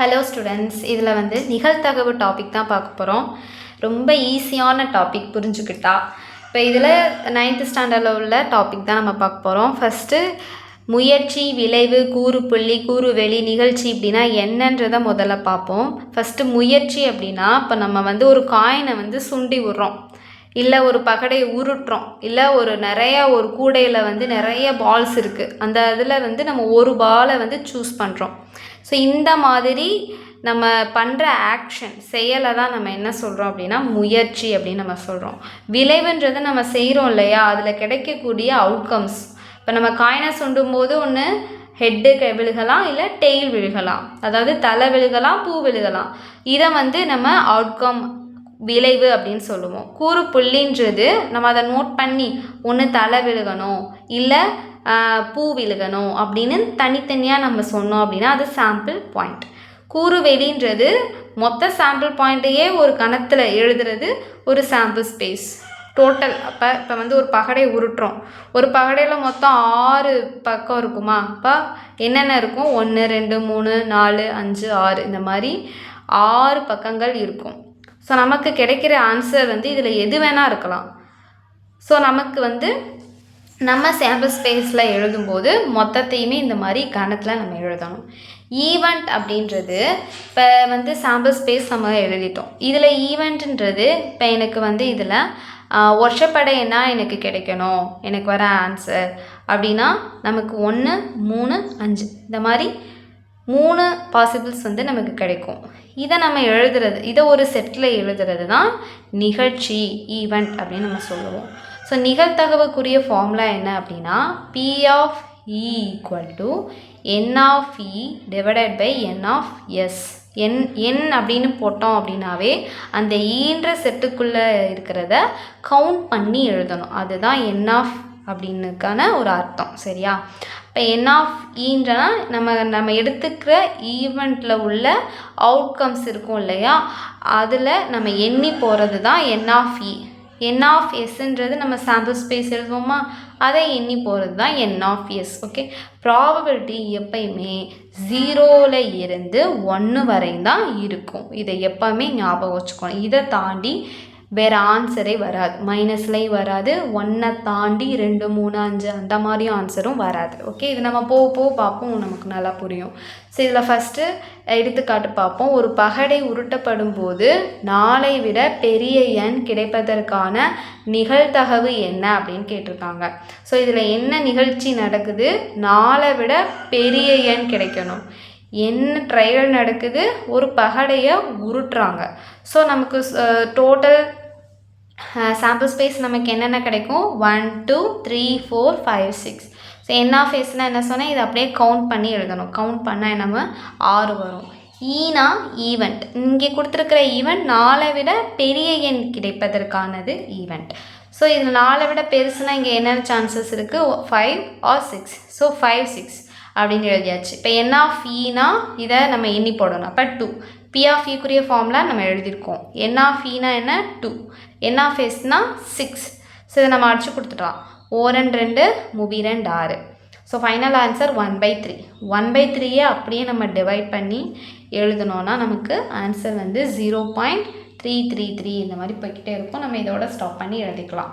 Hello students இதில் வந்து நிகழ்தகவு டாபிக் தான் பார்க்க போகிறோம் ரொம்ப ஈஸியான டாபிக் புரிஞ்சுக்கிட்டா. இப்போ இதில் நைன்த்து ஸ்டாண்டர்டில் உள்ள டாபிக் தான் நம்ம பார்க்க போகிறோம் ஃபஸ்ட்டு முயற்சி விளைவு கூறு புள்ளி கூறு வெளி நிகழ்ச்சி இப்படின்னா என்னன்றதை முதல்ல பார்ப்போம். ஃபஸ்ட்டு முயற்சி அப்படின்னா இப்போ நம்ம வந்து ஒரு காயினை வந்து சுண்டி விடுறோம். இல்லை ஒரு பகடையை உருட்டுறோம் இல்லை ஒரு நிறைய ஒரு கூடையில் வந்து நிறைய பால்ஸ் இருக்குது அந்த இதில் வந்து நம்ம ஒரு பாலை வந்து சூஸ் பண்ணுறோம் ஸோ இந்த மாதிரி நம்ம பண்ணுற ஆக்ஷன் செயலை தான் நம்ம என்ன சொல்கிறோம் அப்படின்னா முயற்சி அப்படின்னு நம்ம சொல்கிறோம் விளைவுன்றதை நம்ம செய்கிறோம் இல்லையா? அதில் கிடைக்கக்கூடிய அவுட்கம்ஸ் இப்போ நம்ம காயினை சுண்டும் போது ஒன்று ஹெட்டு விழுகலாம் இல்லை டெய்ல் விழுகலாம். அதாவது தலை விழுகலாம் பூ விழுகலாம். இதை வந்து நம்ம அவுட்கம் விளைவு அப்படின்னு சொல்லுவோம். கூறு புள்ளின்றது நம்ம அதை நோட் பண்ணி ஒன்று தலை விழுகணும் இல்லை பூ விழுகணும் அப்படின்னு தனித்தனியாக நம்ம சொன்னோம் அப்படின்னா அது சாம்பிள் பாயிண்ட் கூறு வெளின்றது மொத்த சாம்பிள் பாயிண்ட்டையே ஒரு கணத்தில் எழுதுறது ஒரு சாம்பிள் ஸ்பேஸ் டோட்டல் அப்போ இப்போ வந்து ஒரு பகடை உருட்டுறோம். ஒரு பகடையில் மொத்தம் ஆறு பக்கம் இருக்குமா? அப்போ என்னென்ன இருக்கும்? ஒன்று ரெண்டு மூணு நாலு அஞ்சு ஆறு. இந்த மாதிரி ஆறு பக்கங்கள் இருக்கும். ஸோ நமக்கு கிடைக்கிற ஆன்சர் வந்து இதில் எது வேணால் இருக்கலாம். ஸோ நமக்கு வந்து நம்ம சாம்பிள் ஸ்பேஸில் எழுதும்போது மொத்தத்தையுமே இந்த மாதிரி கணத்தில் நம்ம எழுதணும். ஈவெண்ட் அப்படின்றது இப்போ வந்து சாம்பிள் ஸ்பேஸ் நம்ம எழுதிட்டோம். இதில் ஈவெண்ட்ன்றது இப்போ எனக்கு வந்து இதில் ஒற்றைப்படைன்னா எனக்கு கிடைக்கணும் எனக்கு வர ஆன்சர் அப்படின்னா நமக்கு ஒன்று மூணு அஞ்சு. இந்த மாதிரி மூணு பாசிபிள்ஸ் வந்து நமக்கு கிடைக்கும். இதை நம்ம எழுதுறது இதை ஒரு செட்டில் எழுதுறது தான் நிகழ்ச்சி ஈவெண்ட் அப்படின்னு நம்ம சொல்லுவோம். ஸோ நிகழ்த்தகவுக்குரிய ஃபார்முலா என்ன அப்படின்னா P of E equal to N of E divided by N of S N N அப்படின்னு போட்டோம் அப்படின்னாவே அந்த ஈன்ற செட்டுக்குள்ளே இருக்கிறத கவுண்ட் பண்ணி எழுதணும். அதுதான் என் ஆஃப் அப்படின்னுக்கான ஒரு அர்த்தம் சரியா? இப்போ என் ஆஃப் ஈன்றனா e நம்ம நம்ம எடுத்துக்கிற ஈவெண்ட்டில் உள்ள அவுட்கம்ஸ் இருக்கும் இல்லையா? அதில் நம்ம எண்ணி போகிறது தான் N of E e. N of எஸ்ன்றது நம்ம சாம்பிள் ஸ்பேஸ் எழுதுவோமா? அதை எண்ணி போகிறது தான் N of S okay probability எப்பயுமே ஜீரோவில் இருந்து ஒன்று வரையும் தான் இருக்கும். இதை எப்போவுமே ஞாபகம் வச்சுக்கணும். இதை தாண்டி வேறு ஆன்சரே வராது. மைனஸ்லேயும் வராது. ஒன்றை தாண்டி ரெண்டு மூணு அஞ்சு அந்த மாதிரியும் ஆன்சரும் வராது. ஓகே இது நம்ம போக போக பார்ப்போம். நமக்கு நல்லா புரியும். ஸோ இதில் ஃபஸ்ட்டு எடுத்துக்காட்டு பார்ப்போம். ஒரு பகடை உருட்டப்படும் போது நாளை விட பெரிய எண் கிடைப்பதற்கான நிகழ்தகவு என்ன அப்படின்னு கேட்டிருக்காங்க. ஸோ இதில் என்ன நிகழ்ச்சி நடக்குது? நாளை விட பெரிய எண் கிடைக்கணும். என்ன ட்ரையல் நடக்குது? ஒரு பகடையை உருட்டுறாங்க. ஸோ நமக்கு டோட்டல் சாம்பிள் ஸ்பேஸ் நமக்கு என்னென்ன கிடைக்கும்? One two three four five six so என்ன ஃபேஸ்னால் என்ன சொன்னால் இதை அப்படியே கவுண்ட் பண்ணி எழுதணும். கவுண்ட் பண்ணால் நம்ம ஆறு வரும். E ஈனா ஈவெண்ட் இங்கே கொடுத்துருக்கிற ஈவெண்ட் நாளை விட பெரிய எண் கிடைப்பதற்கானது ஈவெண்ட் ஸோ இது நாளை விட பெருசுனா இங்கே என்னென்ன சான்சஸ் இருக்குது five or six so five six அப்படின்னு எழுதியாச்சு. இப்போ என் ஆஃப் ஈனா e இதை நம்ம எண்ணி போடணும். அப்போ டூ பி ஆஃப் ஈக்குரிய ஃபார்முலா நம்ம எழுதியிருக்கோம். என் ஆஃப் ஈனா என்ன? டூ என் ஆஃப் எஸ்னா சிக்ஸ் ஸோ இதை நம்ம அடிச்சு கொடுத்துட்டோம் ஓரன் ரெண்டு முபி ரெண்டு ஆறு. So final answer one by three one by த்ரீயே அப்படியே நம்ம டிவைட் பண்ணி எழுதணுன்னா நமக்கு ஆன்சர் வந்து zero point three three three இந்த மாதிரி போய்கிட்டே இருக்கும். நம்ம இதோட ஸ்டாப் பண்ணி எழுதிக்கலாம்.